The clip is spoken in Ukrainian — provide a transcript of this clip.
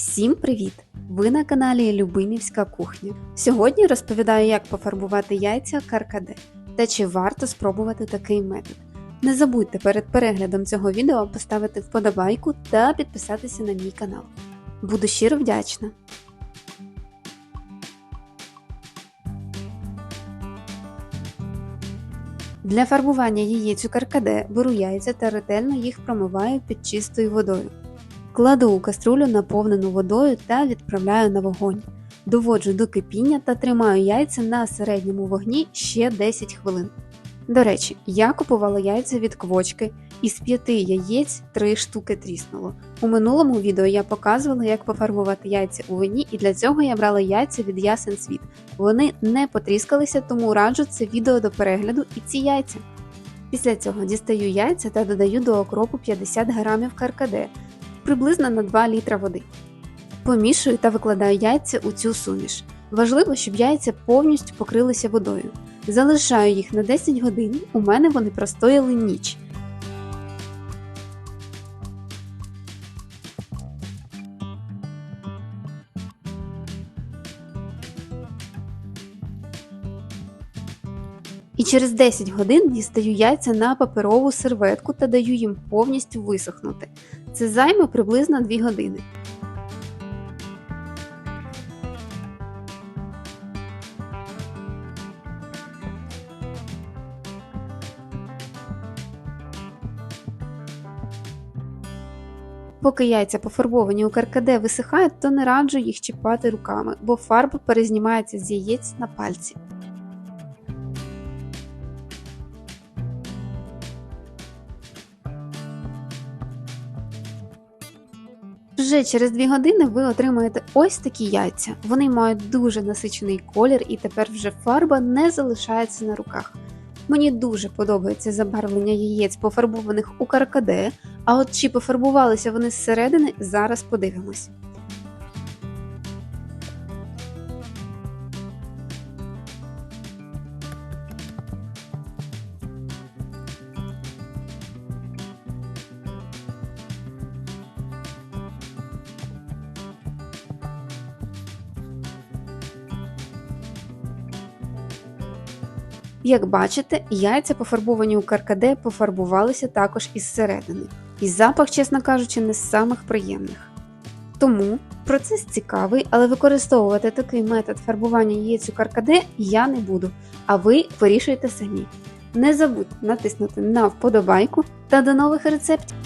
Всім привіт! Ви на каналі Любимівська кухня. Сьогодні розповідаю, як пофарбувати яйця каркаде та чи варто спробувати такий метод. Не забудьте перед переглядом цього відео поставити вподобайку та підписатися на мій канал. Буду щиро вдячна! Для фарбування яєць у каркаде беру яйця та ретельно їх промиваю під чистою водою. Кладу у каструлю наповнену водою та відправляю на вогонь. Доводжу до кипіння та тримаю яйця на середньому вогні ще 10 хвилин. До речі, я купувала яйця від квочки, із 5 яєць 3 штуки тріснуло. У минулому відео я показувала, як пофарбувати яйця у вині, і для цього я брала яйця від Ясен Світ. Вони не потріскалися, тому раджу це відео до перегляду і ці яйця. Після цього дістаю яйця та додаю до окропу 50 грамів каркаде, приблизно на 2 літра води. Помішую та викладаю яйця у цю суміш. Важливо, щоб яйця повністю покрилися водою. Залишаю їх на 10 годин, у мене вони простояли ніч. І через 10 годин дістаю яйця на паперову серветку та даю їм повністю висохнути. Це займе приблизно 2 години. Поки яйця пофарбовані у каркаде висихають, то не раджу їх чіпати руками, бо фарба перезнімається з яєць на пальці. Вже через 2 години ви отримаєте ось такі яйця. Вони мають дуже насичений колір, і тепер вже фарба не залишається на руках. Мені дуже подобається забарвлення яєць, пофарбованих у каркаде, а от чи пофарбувалися вони зсередини, зараз подивимось. Як бачите, яйця пофарбовані у каркаде пофарбувалися також із середини. І запах, чесно кажучи, не з самих приємних. Тому процес цікавий, але використовувати такий метод фарбування яєць у каркаде я не буду, а ви вирішуйте самі. Не забудь натиснути на вподобайку та до нових рецептів!